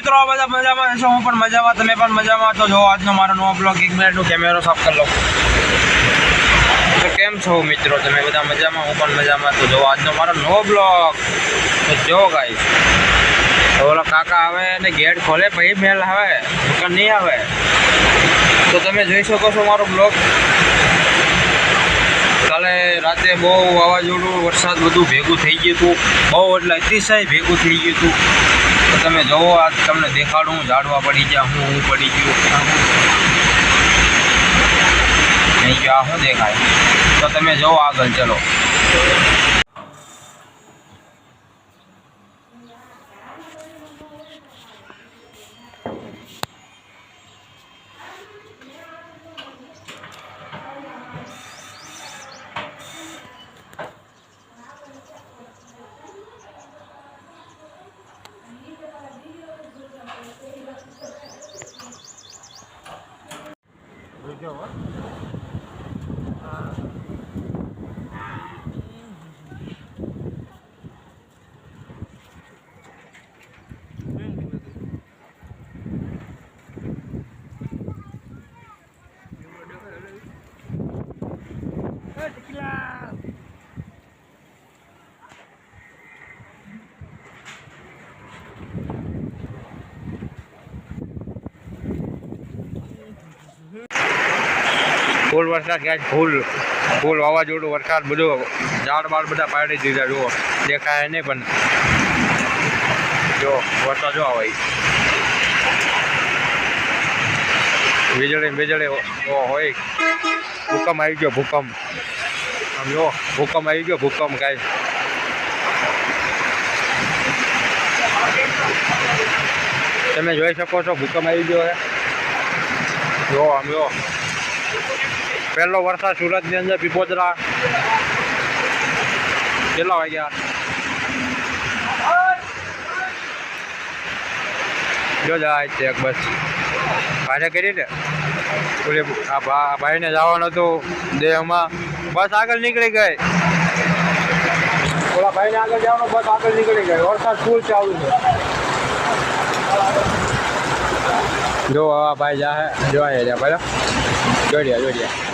મિત્રો બધા મજામાં છો, હું પણ મજામાં, તમે પણ મજામાં તો જો, આજનો મારો નવો બ્લોગ એક મિનિટનો કેમેરો સાફ કરી લો તો કેમ છો મિત્રો, તમે બધા મજામાં? હું પણ મજામાં તો જો, આજનો મારો નવો બ્લોગ તો જો ગાઈ ઓલો કાકા આવે ને ગેટ ખોલે, પછી મેલ આવે દુકાન નહીં આવે. તો તમે જોઈ શકો છો મારો બ્લોગ કાલે રાતે બહુ વાવાઝોડું, વરસાદ બધું ભેગું થઈ ગયું હતું. બહુ એટલે અતિશય ભેગું થઈ ગયું હતું. તો તમે જોવો આ તમને દેખાડું, હું ઝાડવા પડી ગયા, હું હું પડી ગયું નહીં ગયો આ શું દેખાય? તો તમે જોવો આગળ, ચલો. ફૂલ વરસાદ ક્યાંય ફૂલ ફૂલ વાવાઝોડું, વરસાદ બધું, ઝાડ બાળ બધા પાડી દીધા, જુઓ, દેખાય નહીં પણ જો, વરસાદ જો આવે. વીજળી વીજળી હોય. ભૂકંપ આવી ગયો, ભૂકંપ. આમ જો, ભૂકંપ આવી ગયો, ભૂકંપ કાંઈ. તમે જોઈ શકો છો, ભૂકંપ આવી ગયો છે. જો, આમ જો. પહેલો વરસાદ સુરતની અંદર પીપોદરા. કેટલા વાગ્યા? જો જાય બસ. ભાઈને કરી ને. ઓલી આ ભાઈને જવાનું હતું દેહમાં. બસ આગળ નીકળી ગઈ. ઓલા ભાઈને આગળ બસ આગળ નીકળી ગઈ. વરસાદ જો આ ભાઈ જા હે જો આ રહ્યા ભાઈ જોડ્યા જોડ્યા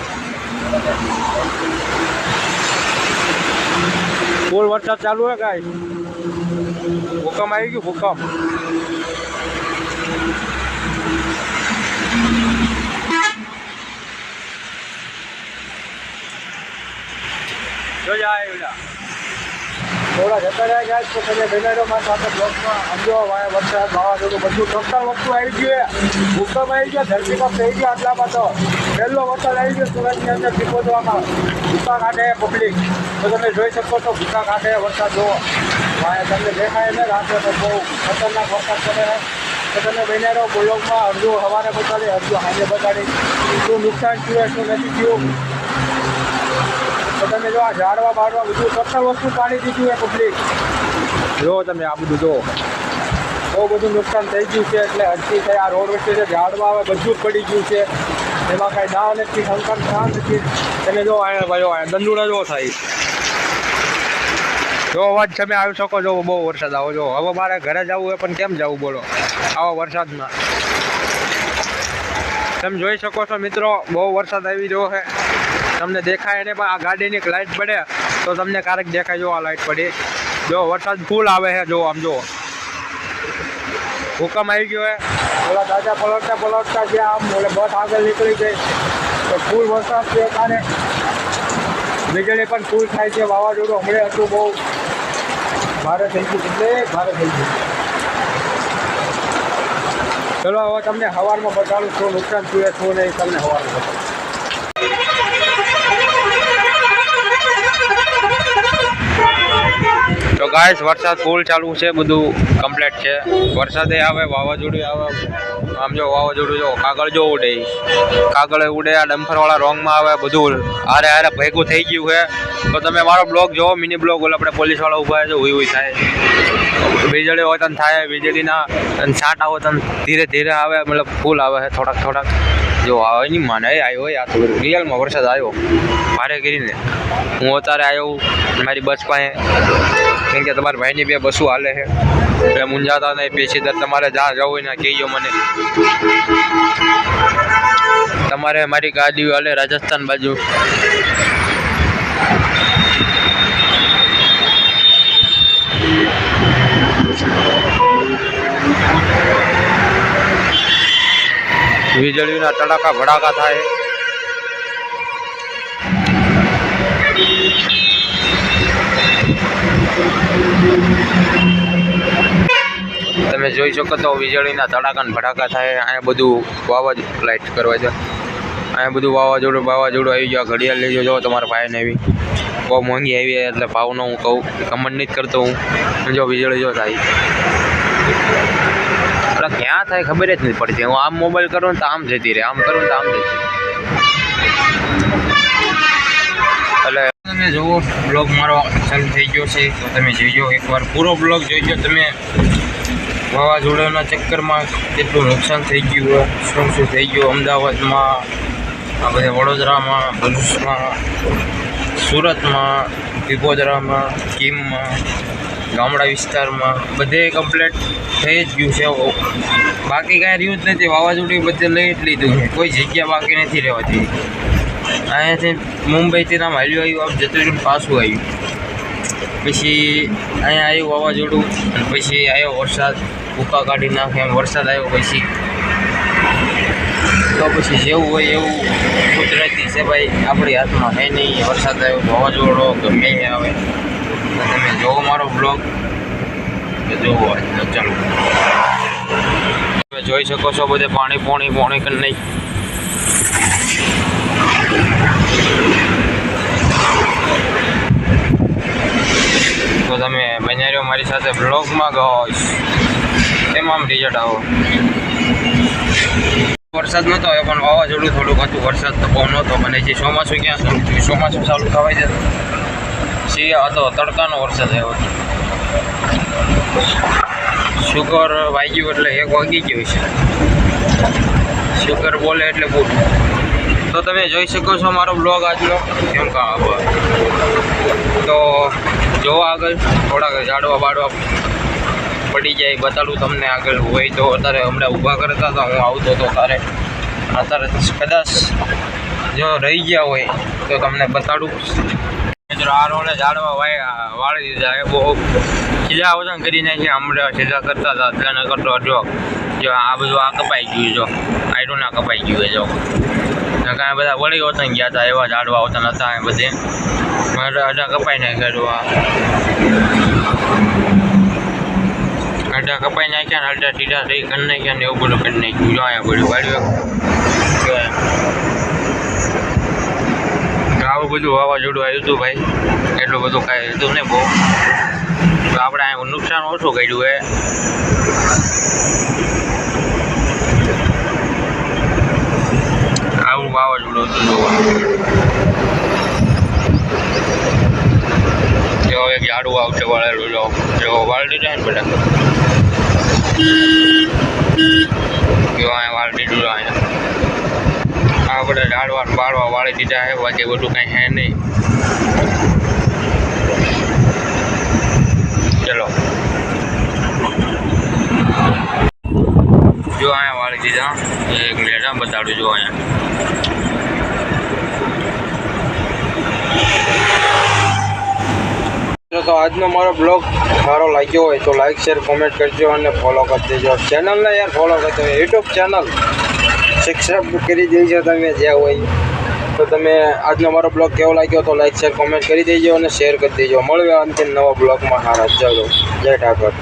ફૂલ વરસાદ ચાલુ હે ગાય ભૂકંપ આવી ગયું ભૂકંપ જો જાય ઓલા થોડા જતા રહ્યા ગયા તો તમે બેનાડો માં સાથે બ્લોકમાં સમજો વરસાદ, વાવાઝોડું બધું ટોટલ વસ્તુ આવી ગયું ભૂકંપ આવી ગયો ધરતીકંપ થઈ ગયો આટલામાં તો પહેલો વરસાદ આવી ગયો, સુરતની અંદર પીપોદવામાં. ભૂકા કાંઠે પબ્લિક તો તમે જોઈ શકો છો, ભૂકા કાંઠે વરસાદ જોવો વાય, તમને દેખાય ને, રાત્રે તો બહુ ખતરનાક વરસાદ પડે તો તમે બેનાડો બ્લોકમાં અડધું સવારે બતાડી અડધું સાંજે બતાડી. શું નુકસાન થયું, શું નથી થયું? તો તમે જો આ ઝાડવા બાળવા બધું ટોટલ વસ્તુ પાડી દીધું એ પબ્લિક જો તમે આ બધું જો. બહુ બધું નુકસાન થઈ ગયું છે એટલે હજી થઈ. આ રોડ વચ્ચે જે ઝાડવા આવે બધું જ પડી ગયું છે. એમાં કાંઈ ના નથી, શંકર ના નથી. તમે જો અહીંયા ભાઈ અહીંયા દંડુડા જો થાય. જો અવાજ તમે આવી શકો છો, બહુ વરસાદ આવો જો. હવે મારે ઘરે જવું હોય, પણ કેમ જવું બોલો? આવા વરસાદમાં. તમે જોઈ શકો છો મિત્રો, બહુ વરસાદ આવી રહ્યો છે. તમને દેખાય ને આ ગાડીની લાઇટ પડે. તો તમને ક્યારેક દેખાય, જો આ લાઇટ પડી. જો વરસાદ ફૂલ આવે છે, જો આમ જો. હુકમ આવી ગયો હે. ઓલા દાદા પલટતા પલટતા જે આમ ઓલે બસ આગળ નીકળી ગઈ. તો ફૂલ વરસાદ છે કારણે વીજળી પણ ફૂલ થાય છે, વાવાઝોડું હમણાં હતું બહુ. ભારે થઈ ગયું એટલે ભારે થઈ ગયું. ચલો, હવે તમને સવારમાં બતાડું શું નુકસાન થયું શું નહીં, તમને સવારમાં બતાડું ગાઈસ, વરસાદ ફૂલ ચાલુ છે, બધું કમ્પ્લીટ છે. વરસાદે આવે, વાવાઝોડું આવે, આમ જો વાવાઝોડું જો, કાગળ જો ઉડે. કાગળ ઉડે, આ ડમ્ફરવાળા રોંગમાં આવે, બધું હારે હારે ભેગું થઈ ગયું છે. તો તમે મારો બ્લોગ જોવો, મિની બ્લોગ, ઓલા આપણે પોલીસવાળા ઊભા છે હુઈ હુઈ થાય. વીજળી હોય તને થાય, વીજળીના છાંટ આવો તને ધીરે ધીરે આવે, મતલબ ફૂલ આવે છે, થોડાક થોડાક. જો આવે નહીં, માને આવ્યો આ તો રિયલમાં વરસાદ આવ્યો. ભારે કરીને. હું અત્યારે આવ્યો, મારી બસ પાસે. કેમ કે તમારા ભાઈની બે બસો હાલે છે. એટલે મુંજાતા નહીં પેશીદર, તમારે જ્યાં જવું હોય ને કહેજો મને. તમારે મારી ગાડી હાલે રાજસ્થાન બાજુ. વીજળીના તડાકા ભડાકા થાય. તમે જોઈ શકો તો વીજળીના તડાકાને ભડાકા થાય. અહીંયા બધું વાવાઝોડું લાઇટ કરવા છે. અહીંયા બધું વાવાઝોડું વાવાઝોડું આવી ગયો. ઘડિયાળ લઈ જજો તમારા ભાઈને આવી બહુ મોંઘી આવી એટલે ભાવનો હું કહું. કમન નહીં જ કરતો હું. જો વીજળી જો થાય. એટલે ક્યાં થાય ખબર જ નથી પડતી. હું આમ મોબાઈલ કરું ને તો આમ જતી રહે. આમ કરું તો આમ જતી એટલે તમે જુઓ બ્લોગ મારો ચાલુ થઈ ગયો છે. તો તમે જોઈજો એકવાર. પૂરો બ્લોગ જોઈજો તમે વાવાઝોડાના ચક્કરમાં કેટલું નુકસાન થઈ ગયું શું શું થઈ ગયું અમદાવાદમાં, આ બધા વડોદરામાં, ભરૂચમાં, સુરતમાં વિગોદરામાં કીમમાં, ગામડા વિસ્તારમાં બધે કમ્પ્લેટ થઈ જ ગયું છે. બાકી કાંઈ રહ્યું જ નથી. વાવાઝોડું બધે લઈ જ લીધું છે. કોઈ જગ્યા બાકી નથી રહેવાતી અહીંયાથી મુંબઈથી આમ હાલ્યું આવ્યું, આમ જતું રહ્યું પાછું આવ્યું. પછી અહીંયા આવ્યું વાવાઝોડું પછી આવ્યો વરસાદ, ભૂકા કાઢી નાખે એમ વરસાદ આવ્યો પછી તો પછી જેવું હોય એવું કુદરતી છે ભાઈ. આપણી હાથમાં હે નહીં, વરસાદ આવ્યો વાવાઝોડો ગમે આવે. તમે જોવો મારો બ્લોગ જોવો ચાલો. તમે જોઈ શકો છો બધે પાણી પોણી પોણી કરી નહીં. તો તમે બન્યા મારી સાથે બ્લોગમાં ગયો આમ રિઝલ્ટ આવો? વરસાદ નહોતો એ પણ વાવાઝોડું થોડુંક હતું. વરસાદ તો બહુ નહોતો, અને જે ચોમાસું ક્યાં શરૂ થયું? ચોમાસું ચાલુ થવાય છે શિયા હતો, તડકાનો વરસાદ આવ્યો શુગર વાગ્યું એટલે એક વાગી ગયું છે. શુગર બોલે એટલે બહુ તો તમે જોઈ શકો છો મારો બ્લોગ આજનો. કેમ કે તો જોવા આગળ, થોડાક ઝાડવા બાડવા પડી જાય બતાડું તમને આગળ હોય તો. અત્યારે હમણાં ઊભા કરતા હતા, હું આવતો હતો ત્યારે અત્યારે કદાચ જો રહી ગયા હોય તો તમને બતાડું. મિત્રો, આ રોડે ઝાડવા વાળી દીધા એ બહુ સીધા વજન કરી નાખી હમણાં સીધા કરતા હતા. અત્યારે કરતો જો જો આ બધું આ કપાઈ ગયું જો આયરું ના કપાઈ ગયું જો. કાંઈ બધા વળી વતન ગયા હતા, એવા ઝાડવા વતન હતા એ બધે. અઢા કપાઈ નાખ્યા આ. અઢા કપાઈ નાખ્યા ને અઢા સીધા થઈ કરી નાખ્યા ને એવું બધું કરી નાખ્યું જો અહીંયા બધું વાળ્યું આવું બધું વાવાઝોડું આવ્યું હતું ભાઈ એટલું બધું કાંઈ હતું નહીં બહુ તો આપણે અહીંયા નુકસાન ઓછું કર્યું હે આવું વાવાઝોડું હતું જોવા જો એક ઝાડું આવશે, વાળેલું જો. જો વાળી દીધા ને બધા જો અહીંયા વાળી દીધું અહીંયા. આ બધા ઝાડવા બાળવા વાળી દીધા છે બાકી બધું કંઈ હે નહીં. ચલો. જો અહીંયા વાળી દીધા, એક લેટા બતાડું જો અહીંયા. તો આજનો મારો બ્લોગ સારો લાગ્યો હોય તો લાઈક શેર કોમેન્ટ કરજો અને ફોલો કરી દેજો. ચેનલને યાર ફોલો કરજો યુટ્યુબ ચેનલ સબસ્ક્રાઈબ કરી દેજો તમે, જ્યાં હોય. તો તમે આજનો મારો બ્લોગ કેવો લાગ્યો તો લાઈક શેર કોમેન્ટ કરી દેજો અને શેર કરી દેજો. મળવે અંતિમ નવા બ્લોગમાં. હારા ચાલો. જય ઠાકર.